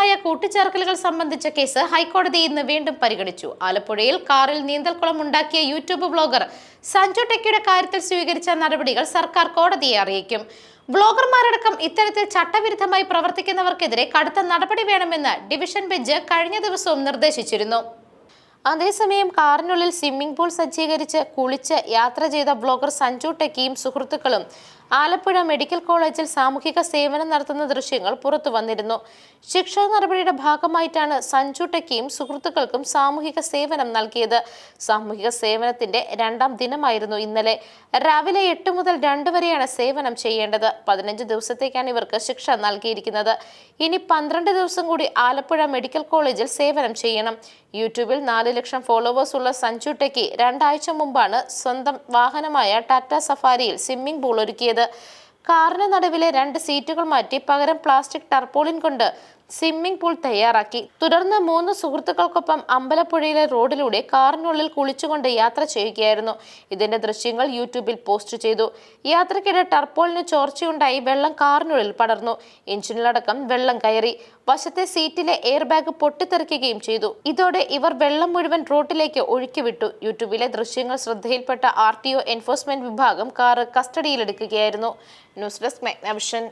അനധികൃതമായ കൂട്ടിച്ചേർക്കലുകൾ സംബന്ധിച്ച കേസ് ഹൈക്കോടതി ഇന്ന് വീണ്ടും പരിഗണിച്ചു. ആലപ്പുഴയിൽ കാറിൽ നീന്തൽക്കുളം ഉണ്ടാക്കിയ യൂട്യൂബ് ബ്ലോഗർ സഞ്ജു ടെക്കിയുടെ കാര്യത്തിൽ സ്വീകരിച്ച നടപടികൾ സർക്കാർ കോടതിയെ അറിയിക്കും. ബ്ലോഗർമാരടക്കം ഇത്തരത്തിൽ ചട്ടവിരുദ്ധമായി പ്രവർത്തിക്കുന്നവർക്കെതിരെ കടുത്ത നടപടി വേണമെന്ന് ഡിവിഷൻ ബെഞ്ച് കഴിഞ്ഞ ദിവസവും നിർദ്ദേശിച്ചിരുന്നു. അതേസമയം കാറിനുള്ളിൽ സ്വിമ്മിംഗ് പൂൾ സജ്ജീകരിച്ച് കുളിച്ച് യാത്ര ചെയ്ത ബ്ലോഗർ സഞ്ജു ടെക്കിയും സുഹൃത്തുക്കളും ആലപ്പുഴ മെഡിക്കൽ കോളേജിൽ സാമൂഹിക സേവനം നടത്തുന്ന ദൃശ്യങ്ങൾ പുറത്തു വന്നിരുന്നു. ശിക്ഷാ നടപടിയുടെ ഭാഗമായിട്ടാണ് സഞ്ജു ടെക്കിയും സുഹൃത്തുക്കൾക്കും സാമൂഹിക സേവനം നൽകിയത്. സാമൂഹിക സേവനത്തിന്റെ രണ്ടാം ദിനമായിരുന്നു ഇന്നലെ. രാവിലെ എട്ട് മുതൽ രണ്ട് വരെയാണ് സേവനം ചെയ്യേണ്ടത്. പതിനഞ്ച് ദിവസത്തേക്കാണ് ഇവർക്ക് ശിക്ഷ നൽകിയിരിക്കുന്നത്. ഇനി പന്ത്രണ്ട് ദിവസം കൂടി ആലപ്പുഴ മെഡിക്കൽ കോളേജിൽ സേവനം ചെയ്യണം. യൂട്യൂബിൽ നാല് ലക്ഷം ഫോളോവേഴ്സ് ഉള്ള സഞ്ജു ടെക്കി രണ്ടാഴ്ച മുമ്പാണ് സ്വന്തം വാഹനമായ ടാറ്റ സഫാരിയിൽ സ്വിമ്മിംഗ് പൂൾ ഒരുക്കിയത്. കാറിന് നടുവിലെ രണ്ട് സീറ്റുകൾ മാറ്റി പകരം പ്ലാസ്റ്റിക് ടർപോളിൻ കൊണ്ട് സ്വിമ്മിംഗ് പൂൾ തയ്യാറാക്കി. തുടർന്ന് മൂന്ന് സുഹൃത്തുക്കൾക്കൊപ്പം അമ്പലപ്പുഴയിലെ റോഡിലൂടെ കാറിനുള്ളിൽ കുളിച്ചുകൊണ്ട് യാത്ര ചെയ്യുകയായിരുന്നു. ഇതിന്റെ ദൃശ്യങ്ങൾ യൂട്യൂബിൽ പോസ്റ്റ് ചെയ്തു. യാത്രക്കിടെ ടർപ്പോളിന് ചോർച്ചയുണ്ടായി വെള്ളം കാറിനുള്ളിൽ പടർന്നു. എഞ്ചിനിലടക്കം വെള്ളം കയറി. വശത്തെ സീറ്റിലെ എയർ ബാഗ് പൊട്ടിത്തെറിക്കുകയും ചെയ്തു. ഇതോടെ ഇവർ വെള്ളം മുഴുവൻ റോട്ടിലേക്ക് ഒഴുക്കിവിട്ടു. യൂട്യൂബിലെ ദൃശ്യങ്ങൾ ശ്രദ്ധയിൽപ്പെട്ട ആർ ടി ഒ എൻഫോഴ്സ്മെന്റ് വിഭാഗം കാറ് കസ്റ്റഡിയിലെടുക്കുകയായിരുന്നു. News desk മെഗ്നവിഷൻ.